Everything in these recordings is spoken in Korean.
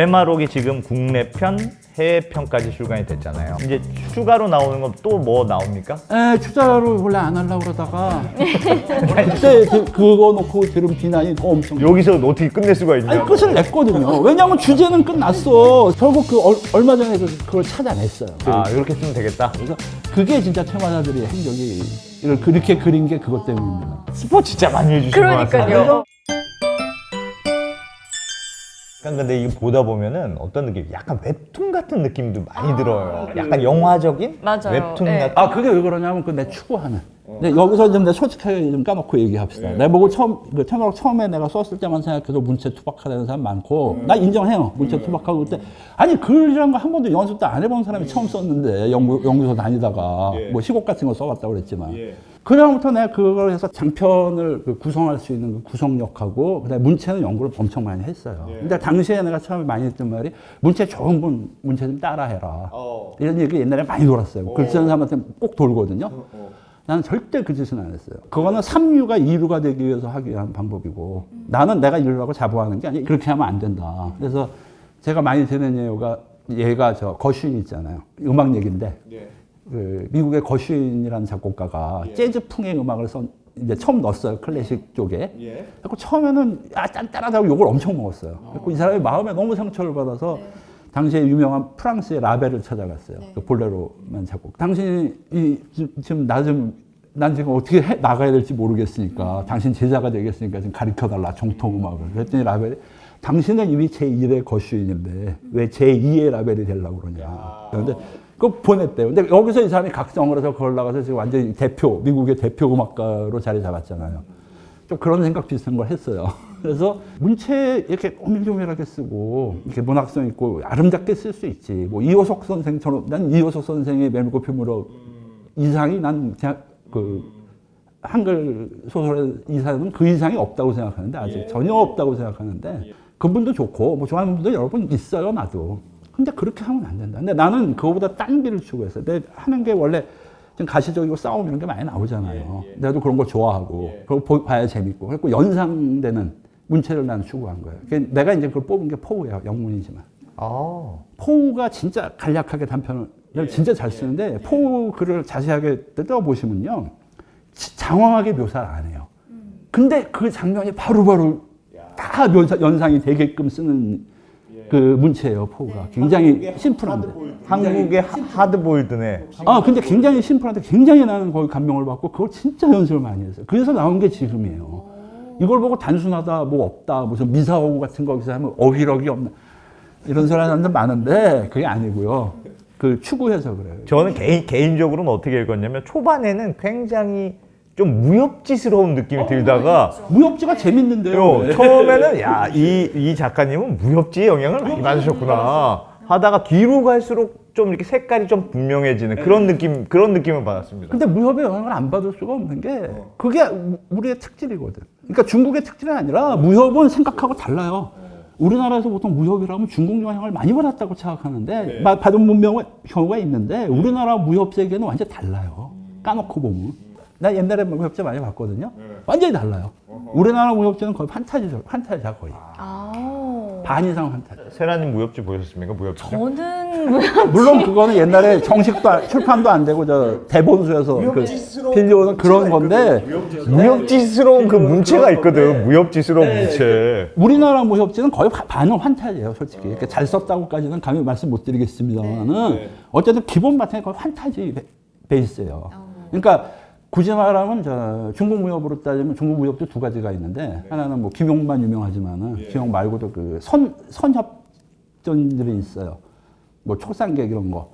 제마록이 지금 국내 편, 해외 편까지 출간이 됐잖아요. 이제 추가로 나오는 건 또 뭐 나옵니까? 에, 투자를 원래 안 하려고 그러다가 그때 그- 그거 놓고 들은 비난이 더 엄청 여기서 어떻게 끝낼 수가 있냐? 아니 끝을 냈거든요. 왜냐하면 주제는 끝났어. 결국 그 얼- 얼마 전에 그- 그걸 찾아냈어요. 아 이렇게 쓰면 되겠다. 그래서 그게 진짜 퇴마자들의 행적이 이걸 그렇게 그린 게 그것 때문입니다. 스포 진짜 많이 해주신 것 같아요. 그러니까요. 약간 근데 이거 보다 보면은 어떤 느낌? 약간 웹툰 같은 느낌도 많이 들어요. 약간 영화적인 맞아요. 웹툰 네. 같은. 아 그게 왜 그러냐면 그 내 추구하는. 근데 여기서 좀 내 솔직하게 좀 까놓고 얘기합시다. 내가 보고 처음 그 퇴마록 처음에 내가 썼을 때만 생각해도 문체 투박하다는 사람 많고 나 인정해요. 문체 투박하고 그때 아니 글이란 거 한 번도 연습도 안 해본 사람이 처음 썼는데 연구 연구소 다니다가 뭐 시곡 같은 거 써봤다고 그랬지만 그다음부터 내가 그걸 해서 장편을 그 구성할 수 있는 그 구성력하고 그다음에 문체는 연구를 엄청 많이 했어요. 근데 당시에 내가 처음에 많이 했던 말이 문체 좋은 분 문체 좀 따라해라. 이런 얘기 옛날에 많이 돌았어요. 글 쓰는 사람한테 꼭 돌거든요. 나는 절대 그 짓은 안 했어요. 그거는 삼류가 이류가 되기 위해서 하기 위한 방법이고 나는 내가 이루라고 자부하는 게 아니라 그렇게 하면 안 된다. 그래서 제가 많이 드는 예가 얘가 저 거슈인 있잖아요. 음악 얘기인데 그 미국의 거슈인이라는 작곡가가 재즈풍의 음악을 써 이제 처음 넣었어요 클래식 쪽에. 그래서 처음에는 아 딴따라다고 욕을 엄청 먹었어요. 그래서 이 사람이 마음에 너무 상처를 받아서 당시에 유명한 프랑스의 라벨을 찾아갔어요. 그 볼레로만 작곡. 당신이 이 지- 지금 나 좀 난 지금 어떻게 해 나가야 될지 모르겠으니까 당신 제자가 되겠으니까 좀 가르쳐 달라 정통 음악을. 그랬더니 라벨이 당신은 이미 제 1의 거슈인인데 왜 제 2의 라벨이 되려고 그러냐. 그런데 그거 보냈대요. 근데 여기서 이 사람이 각성을 해서 그걸 나가서 지금 완전히 대표, 미국의 대표 음악가로 자리 잡았잖아요. 좀 그런 생각 비슷한 걸 했어요. 그래서 문체 이렇게 오밀조밀하게 쓰고 이렇게 문학성 있고 아름답게 쓸 수 있지. 뭐 이호석 선생처럼 난 이호석 선생의 메밀꽃 피무럭 이상이 난 그냥 그 한글 소설의 이상은 그 이상이 없다고 생각하는데 아직 전혀 없다고 생각하는데 그분도 좋고 뭐 좋아하는 분도 여러 분 있어요 나도. 근데 그렇게 하면 안 된다. 근데 나는 그거보다 딴 길을 추구했어요. 내 하는 게 원래 좀 가시적이고 싸움 이런 게 많이 나오잖아요. 나도 그런 걸 좋아하고 그걸 보- 봐야 재밌고 그리고 연상되는 문체를 나는 추구한 거예요. 그러니까 내가 이제 그걸 뽑은 게 포우예요. 영문이지만. 아. 포우가 진짜 간략하게 단편을 진짜 잘 쓰는데 포우 글을 자세하게 뜯어보시면요 지- 장황하게 묘사를 안 해요. 근데 그 장면이 바로바로 다 묘사, 연상이 되게끔 쓰는 그 문체예요 포우가 굉장히 심플한데 한국의 하- 하드보일드네. 아 근데 굉장히 심플한데 굉장히 나는 거기 감명을 받고 그걸 진짜 연습을 많이 했어요. 그래서 나온 게 지금이에요. 이걸 보고 단순하다 뭐 없다 무슨 미사오구 같은 거기서 하면 어휘력이 없나 이런 사람들 많은데 그게 아니고요. 그 추구해서 그래요. 저는 개인, 개인적으로는 어떻게 읽었냐면 초반에는 굉장히 좀 무협지스러운 느낌이 들다가 무협지가 재밌는데요. 요, 네. 처음에는 야, 이, 이 작가님은 무협지의 영향을 많이 받으셨구나. 하다가 뒤로 갈수록 좀 이렇게 색깔이 좀 분명해지는 그런 느낌, 그런 느낌을 받았습니다. 근데 무협의 영향을 안 받을 수가 없는 게 그게 우- 우리의 특질이거든. 그러니까 중국의 특질은 아니라 무협은 생각하고 달라요. 우리나라에서 보통 무협이라면 중국 영향을 많이 받았다고 생각하는데 마- 받은 문명 경우가 있는데 우리나라 무협 세계는 완전 히 달라요. 까놓고 보면. 나 옛날에 무협자 많이 봤거든요. 완전히 달라요. 우리나라 무협자는 거의 판타지죠. 판타지야 거의. 아. 반 이상 판타지. 세라님 무협지 보셨습니까? 무협지? 저는 뭐 물론 그거는 옛날에 정식도 안- 출판도 안 되고 저 대본수에서 그 빌려오는 그런 건데 무협지스러운 그 문체가 있거든. 무협지스러운 문체. 우리나라 무협지는 거의 바- 반은 환타지예요, 솔직히. 이렇게 잘 썼다고까지는 감히 말씀 못 드리겠습니다만은 어쨌든 기본 바탕이 거의 환타지 베- 베이스예요. 그러니까 굳이 말하면 저 중국 무협으로 따지면 중국 무협도 두 가지가 있는데 하나는 뭐 김용만 유명하지만은 김용 말고도 그 선 선협전들이 있어요. 뭐 초상객 이런 거.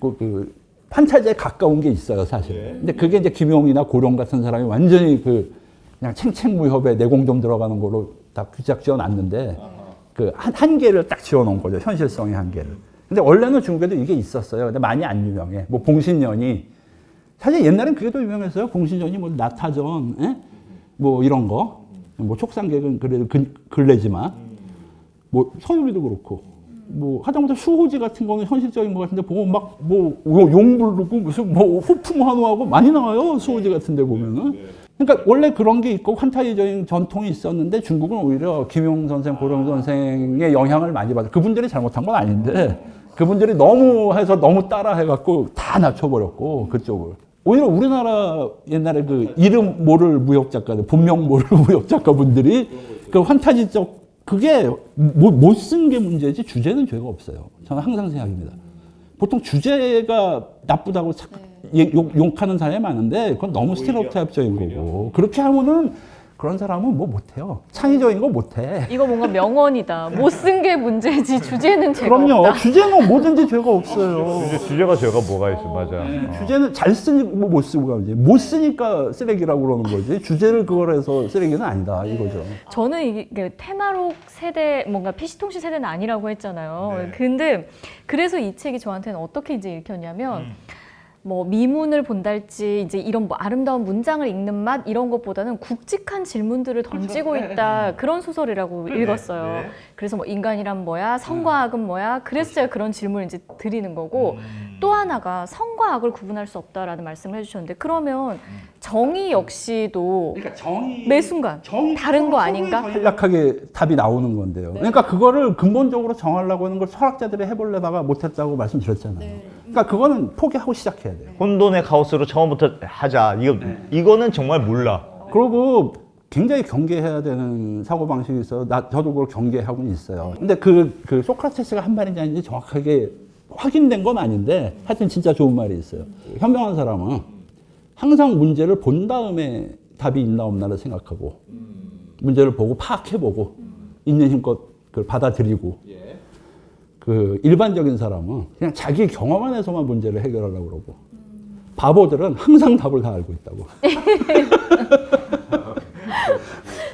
그, 그 판타지에 가까운 게 있어요, 사실. 근데 그게 이제 김용이나 고령 같은 사람이 완전히 그 그냥 챙챙 무협에 내공 좀 들어가는 거로 다 규작 지어 놨는데 그 한, 한계를 딱 지어 놓은 거죠. 현실성의 한계를. 근데 원래는 중국에도 이게 있었어요. 근데 많이 안 유명해. 뭐 봉신년이 사실 옛날엔 그게 더 유명했어요. 봉신년이 뭐 나타전, 에? 뭐 이런 거. 뭐 촉상객은 그래도 근, 근래지만 뭐 서유리도 그렇고 뭐 하다못해 수호지 같은 거는 현실적인 것 같은데 보면 막 뭐 용 부르고 무슨 뭐 호풍 환호하고 많이 나와요 수호지 같은 데 보면은 그러니까 원래 그런 게 있고 환타지적인 전통이 있었는데 중국은 오히려 김용 선생, 고령 선생의 영향을 많이 받아. 그분들이 잘못한 건 아닌데 그분들이 너무 해서 너무 따라 해갖고 다 낮춰버렸고 그쪽을. 오히려 우리나라 옛날에 그 이름 모를 무역 작가들, 본명 모를 무역 작가분들이 그 환타지적 그게 못 쓴 게 문제지 주제는 죄가 없어요. 저는 항상 생각입니다. 보통 주제가 나쁘다고 착- 예, 욕, 욕하는 사람이 많은데 그건 너무 스테레오타입적인 거고 그렇게 하면은 그런 사람은 뭐 못해요. 창의적인 거 못해. 이거 뭔가 명언이다. 못 쓴 게 문제지 주제는 죄가 그럼요. 없다. 주제는 뭐든지 죄가 없어요. 주제, 주제가 죄가 뭐가 있어, 맞아. 어. 주제는 잘 쓰니까 뭐못 쓰고 가지. 못 쓰니까 쓰레기라고 그러는 거지. 주제를 그걸 해서 쓰레기는 아니다 이거죠. 저는 이게 테마록 세대 뭔가 PC 통신 세대는 아니라고 했잖아요. 근데 그래서 이 책이 저한테는 어떻게 이제 읽혔냐면 뭐 미문을 본달지 이제 이런 뭐 아름다운 문장을 읽는 맛 이런 것보다는 굵직한 질문들을 던지고 있다 그런 소설이라고 읽었어요. 그래서 뭐 인간이란 뭐야, 성과 악은 뭐야. 그래서 제가 그런 질문을 이제 드리는 거고 또 하나가 성과 악을 구분할 수 없다라는 말씀을 해주셨는데 그러면 정의 역시도 그러니까 정의 매 순간 다른 거 아닌가? 간략하게 답이 나오는 건데요. 그러니까 그거를 근본적으로 정하려고 하는 걸 철학자들이 해보려다가 못했다고 말씀드렸잖아요. 그러니까 그거는 포기하고 시작해야 돼요. 혼돈의 카오스로 처음부터 하자. 이거, 이거는 정말 몰라. 그리고 굉장히 경계해야 되는 사고 방식이 있어요. 나 저도 그걸 경계하고는 있어요. 근데 그, 그 소크라테스가 한 말인지 아닌지 정확하게 확인된 건 아닌데 하여튼 진짜 좋은 말이 있어요. 현명한 사람은 항상 문제를 본 다음에 답이 있나 없나를 생각하고 문제를 보고 파악해보고 있는 힘껏 그걸 받아들이고 그 일반적인 사람은 그냥 자기 경험 안에서만 문제를 해결하려고 그러고 바보들은 항상 답을 다 알고 있다고.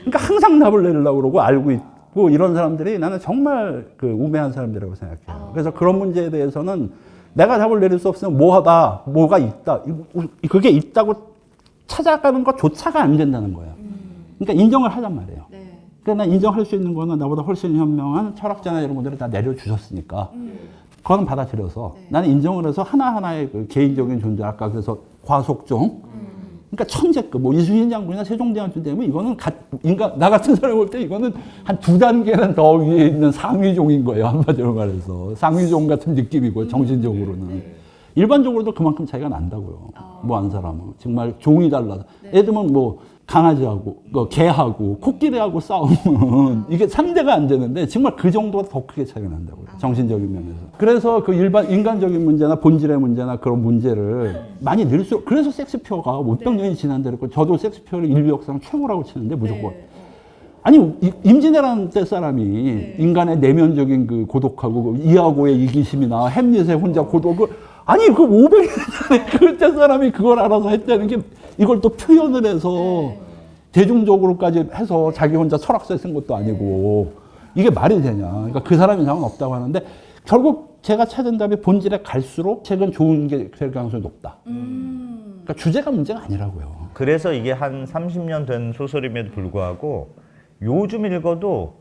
그러니까 항상 답을 내려고 그러고 알고 있고 이런 사람들이 나는 정말 그 우매한 사람들이라고 생각해요. 그래서 그런 문제에 대해서는 내가 답을 내릴 수 없으면 뭐하다, 뭐가 있다, 이- 그게 있다고 찾아가는 것조차가 안 된다는 거예요. 그러니까 인정을 하란 말이에요. 난 인정할 수 있는 거는 나보다 훨씬 현명한 철학자나 이런 분들이 다 내려주셨으니까 그거는 받아들여서 나는 인정을 해서 하나하나의 그 개인적인 존재 아까 그래서 과속종 그러니까 천재급 뭐 이순신 장군이나 세종대왕쯤 되면 이거는 가- 인간 나 같은 사람 볼 때 이거는 한 두 단계는 더 위에 있는 상위종인 거예요 한마디로 말해서. 상위종 같은 느낌이고 정신적으로는. 일반적으로도 그만큼 차이가 난다고요. 뭐한 사람은. 정말 종이 달라서. 예를 들면 뭐 강아지하고 그 개하고 코끼리하고 싸우면 이게 상대가 안 되는데 정말 그 정도가 더 크게 차이가 난다고요 정신적인 면에서. 그래서 그 일반 인간적인 문제나 본질의 문제나 그런 문제를 많이 늘수록 그래서 섹스피어가 몇백 년이 그랬고 저도 섹스피어를 인류 역사상 최고라고 치는데 무조건. 아니 이- 임진왜란 때 사람이 인간의 내면적인 그 고독하고 그 이하고의 이기심이나 햄릿의 혼자 고독을 아니 그 500년 전에 그때 사람이 그걸 알아서 했다는 게 이걸 또 표현을 해서 대중적으로까지 해서 자기 혼자 철학서에 쓴 것도 아니고 이게 말이 되냐. 그러니까 그 사람 이상은 없다고 하는데 결국 제가 찾은 답이 본질에 갈수록 책은 좋은 게 될 가능성이 높다. 그러니까 주제가 문제가 아니라고요. 그래서 이게 한 30년 된 소설임에도 불구하고 요즘 읽어도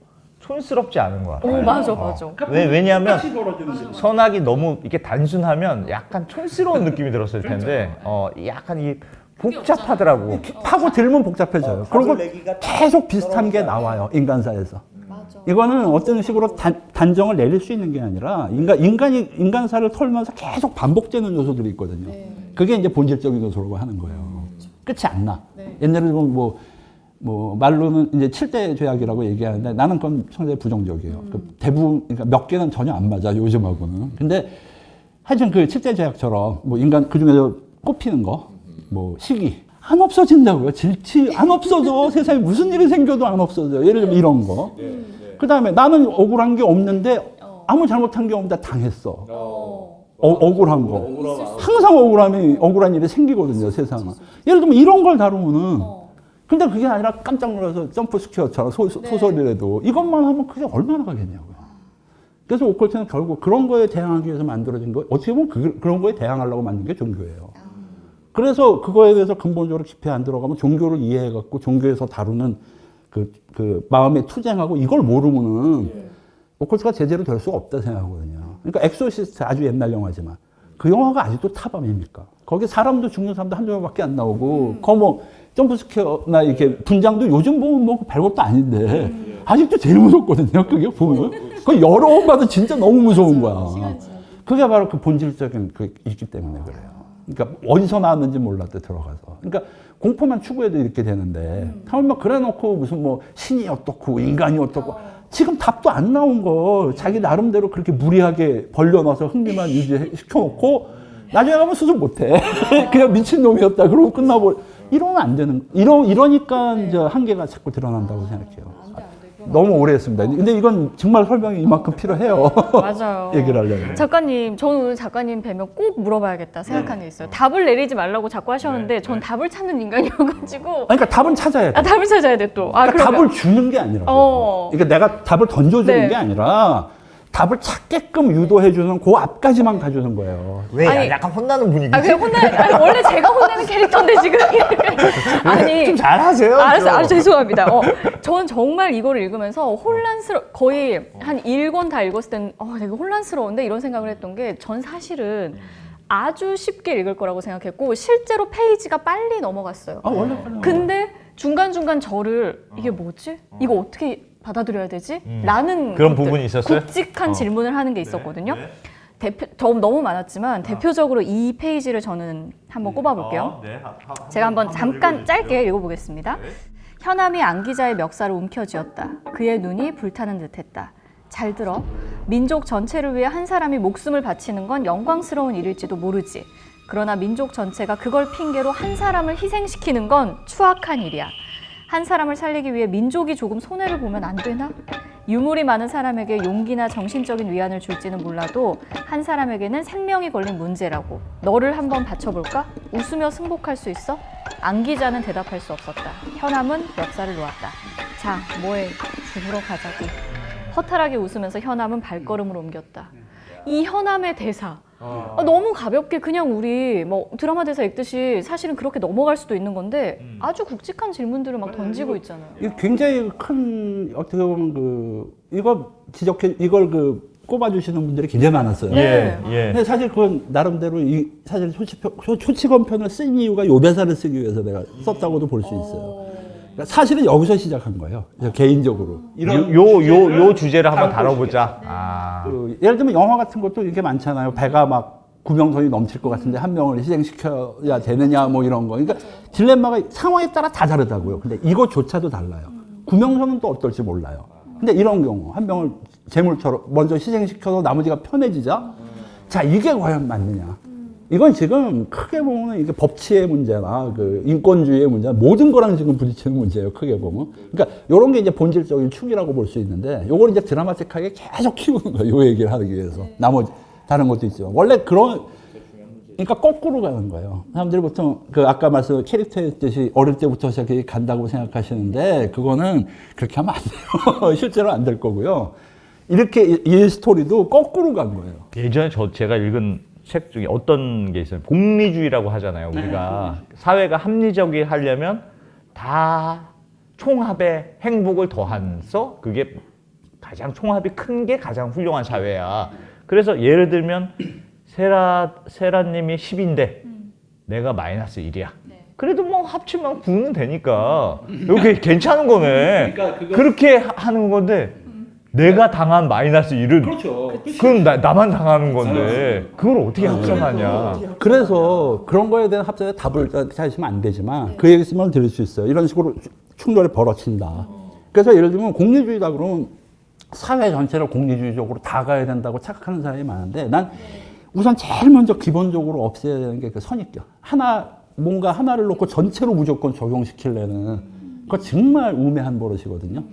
촌스럽지 않은 것 같아요. 오 맞아 맞아. 왜, 왜냐하면 선악이 너무 이렇게 단순하면 약간 촌스러운 느낌이 들었을 텐데 어, 약간 이 복잡하더라고. 파고 들면 복잡해져요. 그리고 계속 비슷한 게 나와요 인간사에서. 이거는 어떤 식으로 단, 단정을 내릴 수 있는 게 아니라 인간 인간이 인간사를 털면서 계속 반복되는 요소들이 있거든요. 그게 이제 본질적인 요소라고 하는 거예요. 끝이 안 나. 옛날에 보면 뭐, 뭐 말로는 이제 7대 죄악이라고 얘기하는데 나는 그건 상당히 부정적이에요. 그 대부분 그러니까 몇 개는 전혀 안 맞아 요즘하고는. 근데 하여튼 그 7대 죄악처럼 뭐 인간 그 중에서 꼽히는 거, 뭐 시기 안 없어진다고요. 질치 안 없어져. 세상에 무슨 일이 생겨도 안 없어져. 예를 들면 이런 거. 그 다음에 나는 억울한 게 없는데 아무 잘못한 게 없는데 당했어. 어, 억울한 거. 항상 억울함이 억울한 일이 생기거든요. 세상은. 예를 들면 이런 걸 다루면은. 근데 그게 아니라 깜짝 놀라서 점프 스퀘어처럼 소, 소설이라도 이것만 하면 그게 얼마나 가겠냐고요. 그래서 오컬트는 결국 그런 거에 대항하기 위해서 만들어진 거, 어떻게 보면 그, 그런 거에 대항하려고 만든 게 종교예요. 그래서 그거에 대해서 근본적으로 깊이 안 들어가면 종교를 이해해갖고 종교에서 다루는 그, 그 마음에 투쟁하고 이걸 모르면은 오컬트가 제대로 될 수가 없다 생각하거든요. 그러니까 엑소시스트 아주 옛날 영화지만 그 영화가 아직도 타밤입니까? 거기 사람도 죽는 사람도 한두 명밖에 안 나오고, 그거 뭐 점프스퀘어나 이렇게 분장도 요즘 보면 뭐 별것도 아닌데 아직도 제일 무섭거든요. 그게 보면 그 여러 번 봐도 진짜 너무 무서운 거야. 그게 바로 그 본질적인 그 있기 때문에 그래요. 그러니까 어디서 나왔는지 몰랐대 들어가서. 그러니까 공포만 추구해도 이렇게 되는데 하면 막 그래놓고 무슨 뭐 신이 어떻고 인간이 어떻고 지금 답도 안 나온 거 자기 나름대로 그렇게 무리하게 벌려놔서 흥미만 유지시켜놓고 나중에 가면 수습 못해. 그냥 미친 놈이었다. 그러고 끝나버. 이러면 안 되는. 이러 이러니까 이제 한계가 자꾸 드러난다고 생각해요. 너무 오래 했습니다. 근데 이건 정말 설명이 이만큼 필요해요. 맞아요. 얘기를 하려면. 작가님, 저는 오늘 작가님 뵈면 꼭 물어봐야겠다 생각하는 게 있어요. 답을 내리지 말라고 자꾸 하셨는데 전 답을 찾는 인간이어가지고 아니, 그러니까 답은 찾아야 돼. 아 답을 찾아야 돼 또. 아 그러니까 그러면 답을 주는 게 아니라. 어. 그러니까 내가 답을 던져주는 네. 게 아니라 답을 찾게끔 유도해 주는 그 앞까지만 가주는 거예요. 왜 아니- 약간 혼나는 분위기? 아 그냥 혼나 아니, 원래 제가 혼내는 캐릭터인데 지금 아니 좀 잘하세요. 알았어요. 좀. 아 죄송합니다. 어, 저는 정말 이거를 읽으면서 혼란스러 거의 한 1권 다 읽었을 땐 어, 되게 혼란스러운데 이런 생각을 했던 게 전 사실은 아주 쉽게 읽을 거라고 생각했고 실제로 페이지가 빨리 넘어갔어요. 아, 원래 그래요. 근데 중간중간 저를 이게 뭐지? 이거 어떻게 받아들여야 되지? 라는 그런 것들, 부분이 있었어요? 굵직한 어. 질문을 하는 게 있었거든요. 대표, 저 너무 많았지만 대표적으로 이 페이지를 저는 한번 꼽아볼게요. 네. 제가 한번 잠깐 짧게 읽어보겠습니다. 현암이 안 기자의 멱살을 움켜쥐었다. 그의 눈이 불타는 듯했다. 잘 들어. 민족 전체를 위해 한 사람이 목숨을 바치는 건 영광스러운 일일지도 모르지. 그러나 민족 전체가 그걸 핑계로 한 사람을 희생시키는 건 추악한 일이야. 한 사람을 살리기 위해 민족이 조금 손해를 보면 안 되나? 유물이 많은 사람에게 용기나 정신적인 위안을 줄지는 몰라도 한 사람에게는 생명이 걸린 문제라고. 너를 한번 바쳐볼까? 웃으며 승복할 수 있어? 안 기자는 대답할 수 없었다. 현암은 멱살을 놓았다. 자, 뭐해? 죽으러 가자고. 허탈하게 웃으면서 현암은 발걸음을 옮겼다. 이 현암의 대사. 아, 너무 가볍게 그냥 우리 뭐 드라마 대사 읽듯이 사실은 그렇게 넘어갈 수도 있는 건데 아주 굵직한 질문들을 막 던지고 있잖아요. 이게 굉장히 큰 어떻게 보면 그 이거 지적해 이걸 그 꼽아주시는 분들이 굉장히 많았어요. 네. 예, 예. 근데 사실 그건 나름대로 이 사실 초치 표, 초- 초치권 편을 쓴 이유가 요 대사를 쓰기 위해서 내가 썼다고도 볼 수 있어요. 그러니까 사실은 여기서 시작한 거예요. 저 개인적으로. 요요 요 주제를 한번 다뤄보자. 아. 그 예를 들면 영화 같은 것도 이게 많잖아요. 배가 막 구명선이 넘칠 것 같은데 한 명을 희생시켜야 되느냐 뭐 이런 거. 그러니까 딜레마가 상황에 따라 다 다르다고요. 근데 이것조차도 달라요. 구명선은 또 어떨지 몰라요. 근데 이런 경우 한 명을 재물처럼 먼저 희생시켜서 나머지가 편해지자. 자 이게 과연 맞느냐? 이건 지금 크게 보면 이게 법치의 문제나 그 인권주의의 문제, 모든 거랑 지금 부딪히는 문제예요. 크게 보면. 그러니까 이런 게 이제 본질적인 축이라고 볼 수 있는데, 요걸 이제 드라마틱하게 계속 키우는 거예요. 요 얘기를 하기 위해서. 나머지 다른 것도 있지만 원래 그런 그러니까 거꾸로 가는 거예요. 사람들이 보통 그 아까 말씀 캐릭터였듯이 어릴 때부터 시작해 간다고 생각하시는데 그거는 그렇게 하면 안 돼요. 실제로 안 될 거고요. 이렇게 이, 이 스토리도 거꾸로 간 거예요. 예전에 저 제가 읽은 책 중에 어떤 게 있어요. 복리주의라고 하잖아요. 우리가 사회가 합리적이 하려면 다 총합의 행복을 더한서 그게 가장 총합이 큰 게 가장 훌륭한 사회야. 그래서 예를 들면 세라 세라님이 10인데 내가 마이너스 1이야. 그래도 뭐 합치면 9는 되니까 이게 괜찮은 거네. 그렇게 하- 하는 건데 내가 당한 마이너스 1은 그렇죠. 그럼 나, 나만 당하는 건데 그걸 어떻게 합산하냐? 그래서 그런 거에 대한 합산에 답을 찾으시면 안 되지만 그 얘기 있으면 들을 수 있어요. 이런 식으로 충돌이 벌어진다. 그래서 예를 들면 공리주의다 그러면 사회 전체를 공리주의적으로 다 가야 된다고 착각하는 사람이 많은데 난 우선 제일 먼저 기본적으로 없애야 되는 게 그 선입견. 하나 뭔가 하나를 놓고 전체로 무조건 적용시키려는 그거 정말 우매한 버릇이거든요.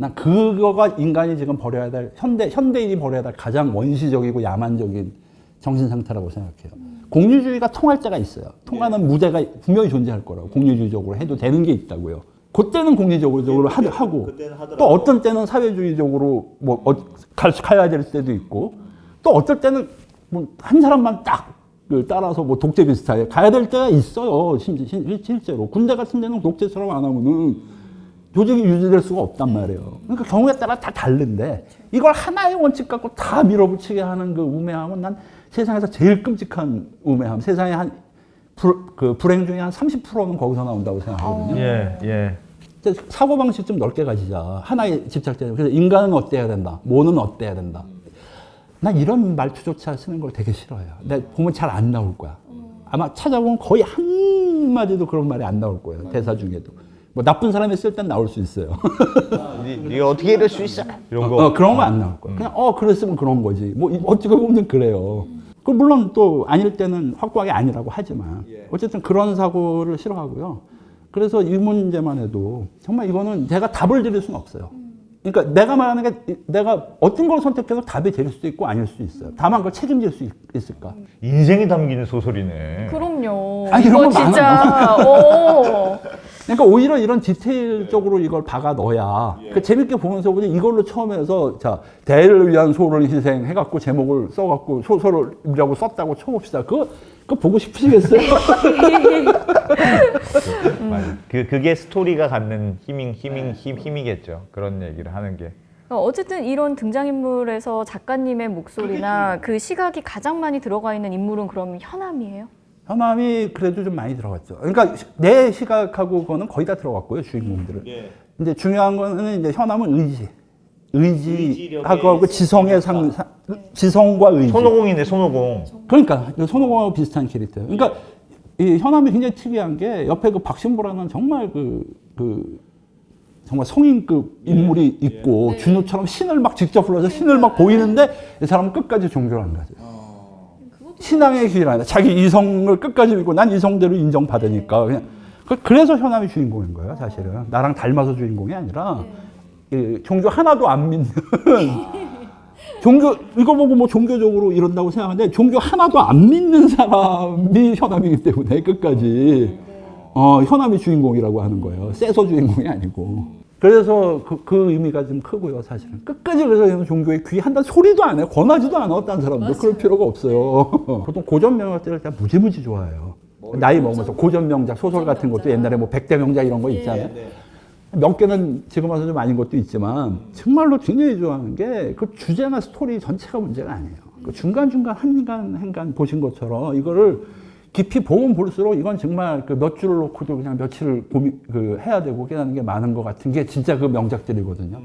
난 그거가 인간이 지금 버려야 될 현대 현대인이 버려야 될 가장 원시적이고 야만적인 정신 상태라고 생각해요. 공유주의가 통할 때가 있어요. 통하는 무대가 분명히 존재할 거라고 공유주의적으로 해도 되는 게 있다고요. 그때는 공리적으로 하- 하고 또 어떤 때는 사회주의적으로 뭐 어, 갈- 가야 될 때도 있고 또 어떨 때는 뭐 한 사람만 딱그 따라서 뭐 독재 비슷하게 가야 될 때가 있어요. 실- 실- 실제로 군대 같은 데는 독재처럼 안 하면은 조직이 유지될 수가 없단 말이에요. 그러니까 경우에 따라 다 다른데 이걸 하나의 원칙 갖고 다 밀어붙이게 하는 그 우매함은 난 세상에서 제일 끔찍한 우매함. 세상에 한 불, 그 불행 중에 한 30%는 거기서 나온다고 생각하거든요. 예, 예. 근데 사고 방식 좀 넓게 가지자. 하나에 집착되는. 그래서 인간은 어때야 된다. 뭐는 어때야 된다. 난 이런 말투조차 쓰는 걸 되게 싫어해요. 근데 보면 잘 안 나올 거야. 아마 찾아보면 거의 한 마디도 그런 말이 안 나올 거예요. 대사 중에도. 뭐 나쁜 사람이 쓸 땐 나올 수 있어요. 네, 네가 어떻게 이럴 수 있어? 이런 거. 어, 그런 거 안 나올 거야. 그냥 어 그랬으면 그런 거지. 뭐 이- 어찌 보면 그래요. 그 물론 또 아닐 때는 확고하게 아니라고 하지만 어쨌든 그런 사고를 싫어하고요. 그래서 이 문제만 해도 정말 이거는 제가 답을 드릴 수는 없어요. 그러니까 내가 말하는 게 내가 어떤 걸 선택해서 답이 될 수도 있고 아닐 수도 있어요. 다만 그걸 책임질 수 있, 있을까? 인생이 담기는 소설이네. 그럼요. 아니, 이런 거 진짜 오. 그러니까 오히려 이런 디테일적으로 이걸 박아 넣어야 그 재밌게 보면서 보니 이걸로 처음 해서 자 대를 위한 소를 희생해갖고 제목을 써갖고 소설이라고 썼다고 쳐봅시다. 그거 그거 보고 싶으시겠어요? 그 그게 스토리가 갖는 힘이 힘이 힘 힘이겠죠. 그런 얘기를 하는 게. 어, 어쨌든 이런 등장인물에서 작가님의 목소리나 그 시각이 가장 많이 들어가 있는 인물은 그럼 현암이에요? 현암이 그래도 좀 많이 들어갔죠. 그러니까 내 시각하고 그거는 거의 다 들어갔고요 주인공들은. 이제 중요한 거는 이제 현암은 의지, 의지하고 그 지성의 상, 상- 지성과 의지. 손오공이네 손오공. 그러니까 이거 손오공하고 비슷한 캐릭터예요. 그러니까 이 현암이 굉장히 특이한 게 옆에 그 박신보라는 정말 그, 그 정말 성인급 인물이 있고 준우처럼 신을 막 직접 불러서 신을 막 보이는데 이 사람은 끝까지 종교를 안 가져요. 신앙의 길이 아니라 자기 이성을 끝까지 믿고 난 이성대로 인정받으니까 그냥 그- 그래서 현암이 주인공인 거예요 사실은. 나랑 닮아서 주인공이 아니라 이 종교 하나도 안 믿는 종교 이거 보고 뭐 종교적으로 이런다고 생각하는데 종교 하나도 안 믿는 사람이 현암이기 때문에 끝까지 어 현암이 주인공이라고 하는 거예요. 세서 주인공이 아니고. 그래서 그, 그 의미가 좀 크고요, 사실은. 끝까지 그래서 종교에 귀한다는 소리도 안 해요. 권하지도 않아, 어떤 사람도. 그럴 필요가 없어요. 보통 고전 명작들을 그냥 무지무지 좋아해요. 나이 먹으면서 고전 명작, 소설 같은 것도 옛날에 뭐 백대 명작 이런 거 있잖아요. 몇 개는 지금 와서 좀 아닌 것도 있지만 정말로 굉장히 좋아하는 게 그 주제나 스토리 전체가 문제가 아니에요. 그 중간중간 한간 한간 보신 것처럼 이거를 깊이 보면 볼수록 이건 정말 그 몇 줄을 놓고도 그냥 며칠을 고민 그 해야 되고 깨닫는 게 많은 것 같은 게 진짜 그 명작들이거든요.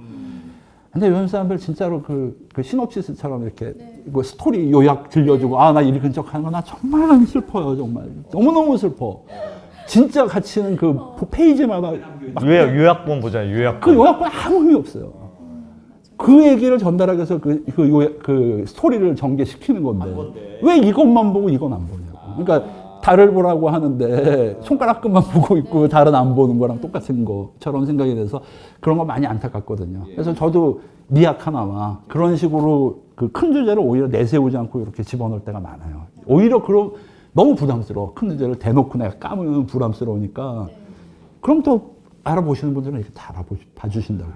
근데 요즘 사람들 진짜로 그, 그 시놉시스처럼 이렇게 그 스토리 요약 들려주고 아 나 읽은 척 하는 거 나 정말 안 슬퍼요 정말 너무너무 슬퍼 진짜 가치는 그 페이지마다 막 요약 요약본 보자. 요약본. 그 요약본 아무 의미 없어요. 그 얘기를 전달하기 위해서 그, 그, 요약- 그 스토리를 전개시키는 건데, 왜 이것만 보고 이건 안 보냐고. 그러니까 달을 보라고 하는데 손가락 끝만 보고 있고 달은 안 보는 거랑 똑같은 것처럼 생각이 돼서 그런 거 많이 안타깝거든요. 그래서 저도 미약 하나마 그런 식으로 그 큰 주제를 오히려 내세우지 않고 이렇게 집어넣을 때가 많아요. 오히려 그럼 너무 부담스러워. 큰 주제를 대놓고 내가 까면 부담스러우니까. 그럼 또 알아보시는 분들은 이렇게 다 알아보, 봐주신다고요.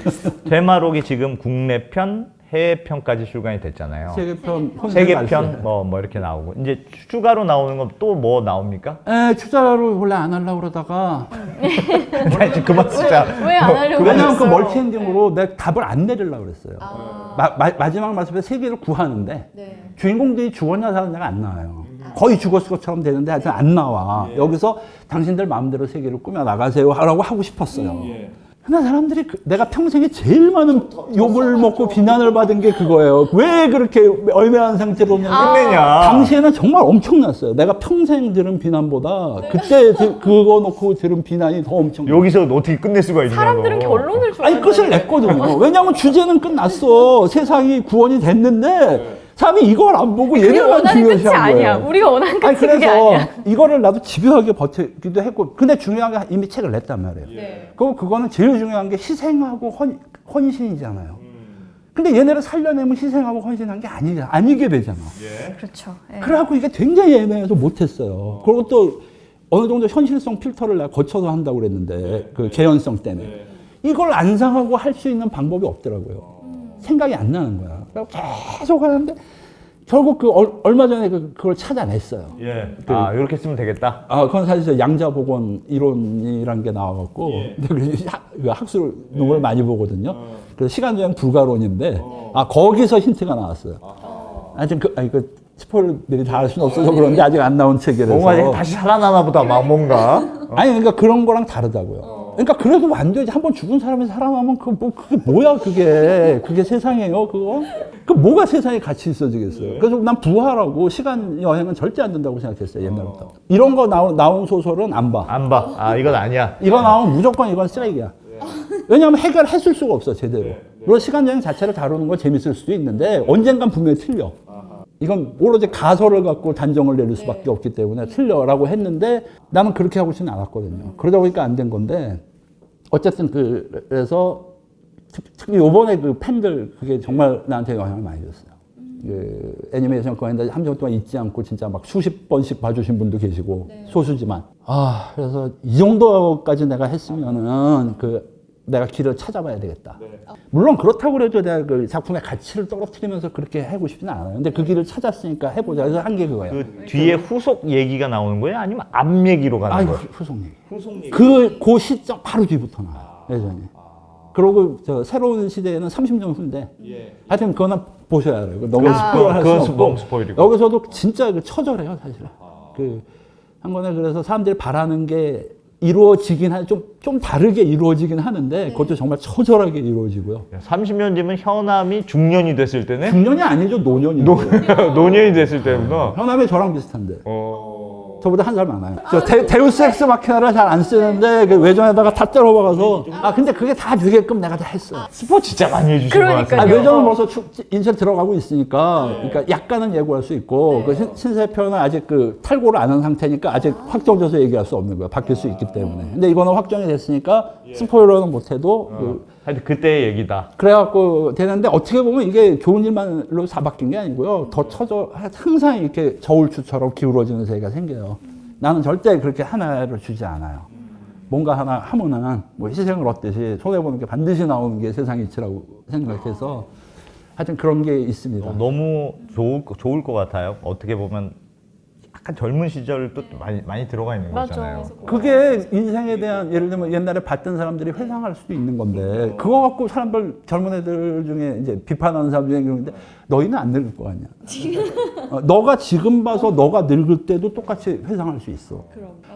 대마록이 지금 국내 편, 해외 편까지 출간이 됐잖아요. 세계편, 세계편 뭐 뭐 이렇게 나오고 이제 추가로 나오는 건 또 뭐 나옵니까? 에, 투자를 원래 안 하려고 그러다가 이제 그만 쓰자. 왜안 하려고 왜냐면 그? 멀티 엔딩으로 내가 답을 안 내리려고 그랬어요. 마, 지막 말씀에 세계를 구하는데 주인공들이 죽었냐 살았냐가 안 나와요. 거의 죽었을 것처럼 되는데 하여튼 안 나와. 여기서 당신들 마음대로 세계를 꾸며 나가세요 하라고 하고 싶었어요. 근데 사람들이 그- 내가 평생에 제일 많은 욕을 먹고 비난을 받은 게 그거예요. 왜 그렇게 얼매한 상태로 끝내냐? 당시에는 정말 엄청났어요. 내가 평생 들은 비난보다 그때 들- 그거 놓고 들은 비난이 더 엄청. 여기서 어떻게 끝낼 수가 있냐고. 사람들은 결론을. 아니 끝을 냈거든요. 왜냐하면 주제는 끝났어. 세상이 구원이 됐는데 사람이 이걸 안 보고 얘네만 중요시한 아니야. 거예요. 우리가 원하는 끝이 아니 그래서 아니야. 이거를 나도 집요하게 버티기도 했고 근데 중요한 게 이미 책을 냈단 말이에요. 네. 그리고 그거는 제일 중요한 게 희생하고 헌, 헌신이잖아요. 음. 근데 얘네를 살려내면 희생하고 헌신한 게 아니잖아. 아니게 되잖아. 그렇죠. 예. 그래갖고 이게 굉장히 애매해서 못했어요. 그리고 또 어느 정도 현실성 필터를 내가 거쳐서 한다고 그랬는데 그 개연성 때문에 이걸 안 상하고 할 수 있는 방법이 없더라고요. 생각이 안 나는 거야. 계속 하는데 결국 그 얼- 얼마 전에 그, 그걸 찾아냈어요. 예. 아 이렇게 쓰면 되겠다. 아, 그건 사실 저 양자보건 이론이라는 게 나와갖고, 근데 그 학- 그 학술 논문을 많이 보거든요. 그래서 시간여행 불가론인데, 아, 거기서 힌트가 나왔어요. 하여튼 그, 아니, 그, 미리 다알 수는 없어서 그런데 아직 안 나온 책이라서. 뭔가 다시 살아나나 보다 막 뭔가. 아니 그러니까 그런 거랑 다르다고요. 그러니까 그래도 안 되지. 한 번 죽은 사람이 살아나면 그 뭐 그게 뭐야 그게 그게 세상이에요 그거. 그 뭐가 세상에 같이 있어지겠어요. 그래서 난 부활하고 시간 여행은 절대 안 된다고 생각했어요 옛날부터. 이런 거 나온 나온 소설은 안 봐. 안 봐. 아 이건 아니야. 이거 나오면 무조건 이건 쓰레기야. 왜냐하면 해결했을 수가 없어 제대로. 물론 시간 여행 자체를 다루는 건 재밌을 수도 있는데 언젠간 분명히 틀려. 이건 오로지 가설을 갖고 단정을 내릴 수밖에 없기 때문에 틀려라고 했는데 나는 그렇게 하고 싶지는 않았거든요. 그러다 보니까 안 된 건데 어쨌든 그- 그래서 특- 특히 요번에 그 팬들 그게 정말 나한테 영향을 많이 줬어요. 그 애니메이션 거인다 함정 동안 잊지 않고 진짜 막 수십 번씩 봐주신 분도 계시고 소수지만. 아 그래서 이 정도까지 내가 했으면은 그 내가 길을 찾아봐야 되겠다. 물론 그렇다고 그래도 내가 그 작품의 가치를 떨어뜨리면서 그렇게 하고 싶지는 않아요. 근데 그 길을 찾았으니까 해보자. 그래서 한 게 그거예요. 그 뒤에 후속 얘기가 나오는 거예요? 아니면 앞 얘기로 가는 아이 거예요? 후속 얘기. 그, 그 시점 바로 뒤부터 나와요. 예전에. 그러고 저 새로운 시대에는 30년 후인데 하여튼 그거는 보셔야 알아요. 너무 아, 스포일 할 그건 수 너무 없고 스포일이고. 여기서도 진짜 그 처절해요 사실은. 그한 권에 그래서 사람들이 바라는 게 이루어지긴 하, 좀, 좀 다르게 이루어지긴 하는데 그것도 정말 처절하게 이루어지고요. 30년 뒤면 현암이 중년이 됐을 때네? 중년이 아니죠 노년이죠. 노년이 됐을 때구나. 현암이 저랑 비슷한데. 어... 저보다 한 살 많아요. 저 데, 데우스 엑스 마키나를 잘 안 쓰는데 그 외전에다가 다 때려박아서 아 근데 그게 다 되게끔 내가 다 했어. 스포 진짜 많이 해주신 것 그러니까요. 아, 같아요. 외전은 벌써 추, 인쇄 들어가고 있으니까 그러니까 약간은 예고할 수 있고 그 신- 신세편은 아직 그 탈고를 안 한 상태니까 아직 확정져서 얘기할 수 없는 거예요. 바뀔 수 있기 때문에. 근데 이거는 확정이 됐으니까 스포일러는 못해도 그 하여튼 그때의 얘기다. 그래갖고 되는데 어떻게 보면 이게 좋은 일만로 다 바뀐 게 아니고요. 더 처져 항상 이렇게 저울추처럼 기울어지는 세계가 생겨요. 나는 절대 그렇게 하나를 주지 않아요. 뭔가 하나 하면은 뭐 희생을 얻듯이 손해 보는 게 반드시 나오는 게 세상 이치라고 생각해서 하여튼 그런 게 있습니다. 어, 너무 좋을, 거- 좋을 것 같아요. 어떻게 보면 약간 젊은 시절도 많이, 많이 들어가 있는 맞아. 거잖아요. 그게 인생에 대한 예를 들면 옛날에 봤던 사람들이 회상할 수도 있는 건데 그거 갖고 사람들 젊은 애들 중에 이제 비판하는 사람 중에 그런데 너희는 안 늙을 거 아니야. 어, 너가 지금 봐서 너가 늙을 때도 똑같이 회상할 수 있어.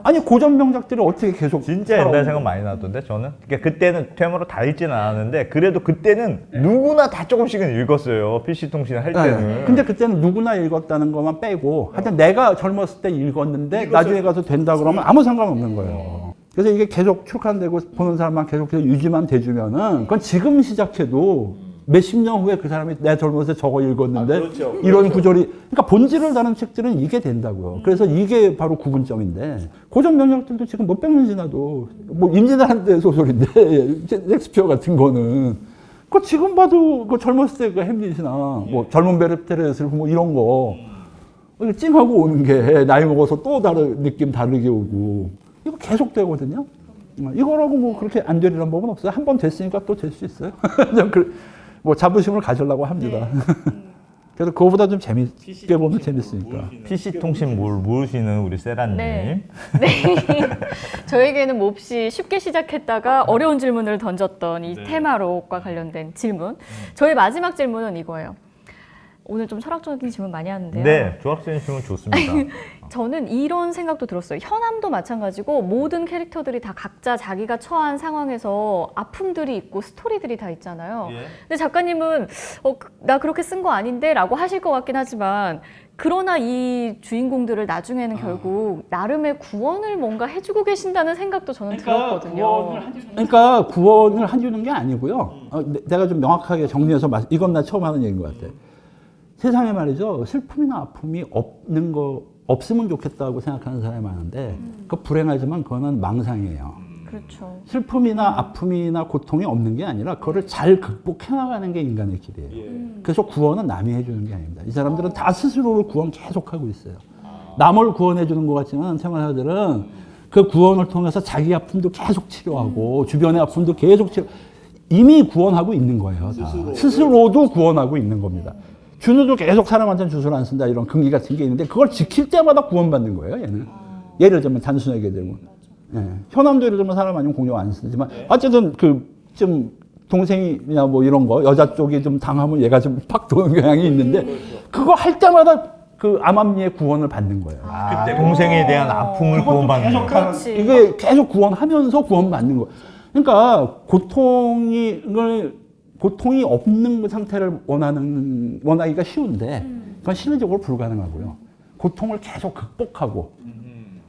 아니 고전 명작들이 어떻게 계속 진짜 살아오는 옛날 생각 많이 나던데 저는 그러니까 그때는 퇴모로 다 읽지는 않았는데 그래도 그때는 누구나 다 조금씩은 읽었어요 PC 통신 할 때는 네. 근데 그때는 누구나 읽었다는 것만 빼고 하여튼 내가 젊었을 때 읽었는데 나중에 가서 된다 그러면 아무 상관없는 거예요. 그래서 이게 계속 출간되고 보는 사람만 계속해서 유지만 돼주면은 그건 지금 시작해도 몇십 년 후에 그 사람이 내 젊었을 때 저거 읽었는데 이런 구절이 그러니까 본질을 다룬 책들은 이게 된다고요. 그래서 이게 바로 구분점인데 고전 명작들도 지금 몇백 년 지나도 뭐 임진왜란 소설인데 셰익스피어 같은 거는 그 지금 봐도 그 젊었을 때그 햄릿이나 뭐 젊은 베르테르스를 뭐 이런 거 찡하고 오는 게 나이 먹어서 또 다른 느낌 다르게 오고 이거 계속 되거든요. 어, 이거라고 뭐 그렇게 안 되리란 법은 없어요. 한 번 됐으니까 또 될 수 있어요. 뭐 자부심을 가지려고 합니다. 그래서 그거보다 좀 재밌게 보면 재밌으니까. PC 통신 뭘 모르시는 우리 세라님 네. 네. 저에게는 몹시 쉽게 시작했다가 어려운 질문을 던졌던 이 테마록과 관련된 질문. 저의 마지막 질문은 이거예요. 오늘 좀 철학적인 질문 많이 하는데요. 네 조합생 질문 좋습니다 저는 이런 생각도 들었어요. 현암도 마찬가지고 모든 캐릭터들이 다 각자 자기가 처한 상황에서 아픔들이 있고 스토리들이 다 있잖아요. 예. 근데 작가님은 어, 그- 나 그렇게 쓴 거 아닌데라고 하실 것 같긴 하지만 그러나 이 주인공들을 나중에는 결국 나름의 구원을 뭔가 해주고 계신다는 생각도 저는 들었거든요. 그러니까 구원을 해주는 게 아니고요. 어, 내- 내가 좀 명확하게 정리해서 말, 이건 나 처음 하는 얘기인 것 같아. 세상에 말이죠. 슬픔이나 아픔이 없는 거 없으면 좋겠다고 생각하는 사람이 많은데 그 불행하지만 그거는 망상이에요. 그렇죠. 슬픔이나 아픔이나 고통이 없는 게 아니라 그거를 잘 극복해 나가는 게 인간의 길이에요. 그래서 구원은 남이 해주는 게 아닙니다. 이 사람들은 다 스스로를 구원 계속하고 있어요. 남을 구원해 주는 것 같지만 생활자들은 그 구원을 통해서 자기 아픔도 계속 치료하고 주변의 아픔도 계속 치료. 이미 구원하고 있는 거예요. 다. 스스로도 구원하고 있는 겁니다. 준우도 계속 사람한테는 주소를 안 쓴다 이런 근기 같은 게 있는데 그걸 지킬 때마다 구원받는 거예요. 얘는 예를 들면 단순하게 되면 예. 현암도 예를 들면 사람 아니면 공룡 안 쓰지만 어쨌든 그 좀 동생이나 뭐 이런 거 여자 쪽이 좀 당하면 얘가 좀 팍 도는 경향이 있는데 그거 할 때마다 그 암암리의 구원을 받는 거예요. 그때 동생에 대한 아픔을 구원받는 거. 그렇지. 이게 계속 구원하면서 구원받는 거. 그러니까 고통이 을 고통이 없는 그 상태를 원하는 원하기가 쉬운데 그건 실질적으로 불가능하고요. 고통을 계속 극복하고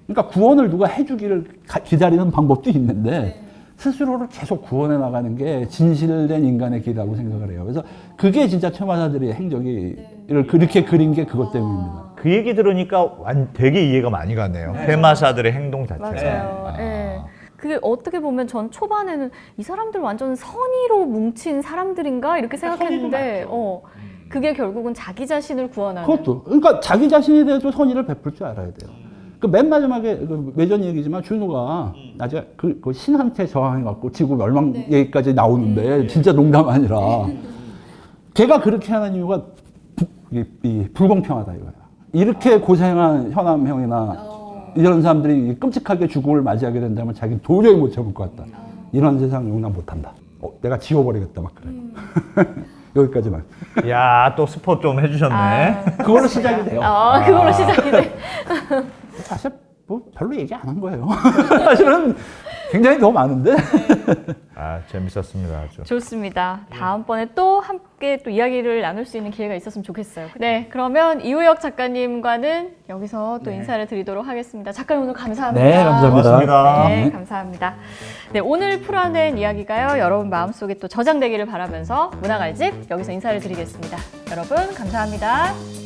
그러니까 구원을 누가 해주기를 가- 기다리는 방법도 있는데 스스로를 계속 구원해 나가는 게 진실된 인간의 길이라고 생각을 해요. 그래서 그게 진짜 퇴마사들의 행적이 를 그렇게 그린 게 그것 때문입니다. 그 얘기 들으니까 완, 되게 이해가 많이 가네요. 퇴마사들의 행동 자체가. 맞아요. 아. 예. 그게 어떻게 보면 전 초반에는 이 사람들 완전 선의로 뭉친 사람들인가? 이렇게 생각했는데, 어, 그게 결국은 자기 자신을 구원하는. 그것도 그러니까 자기 자신에 대해서 선의를 베풀 줄 알아야 돼요. 그 맨 마지막에 그 외전 얘기지만 준호가 나중에 그, 그 신한테 저항해 갖고 지구 멸망 얘기까지 나오는데 진짜 농담 아니라 걔가 그렇게 하는 이유가 부- 이, 이 불공평하다 이거야. 이렇게 고생한 현암 형이나 이런 사람들이 끔찍하게 죽음을 맞이하게 된다면 자기는 도저히 못 참을 것 같다. 이런 세상 용납 못 한다. 어, 내가 지워버리겠다 막 그래. 여기까지만. 야, 또 스포 좀 해주셨네. 아, 그걸로 시작이 돼요. 아, 그걸로 시작이 돼. 사실 뭐 별로 얘기 안 한 거예요. 사실은 굉장히 더 많은데. 아, 재밌었습니다. 아주. 좋습니다. 다음번에 또 함께 또 이야기를 나눌 수 있는 기회가 있었으면 좋겠어요. 네, 그러면 이우혁 작가님과는 여기서 또 인사를 드리도록 하겠습니다. 작가님 오늘 감사합니다. 네, 감사합니다. 고맙습니다. 네, 감사합니다. 네, 오늘 풀어낸 이야기가요. 여러분 마음속에 또 저장되기를 바라면서 문화갈집 여기서 인사를 드리겠습니다. 여러분 감사합니다.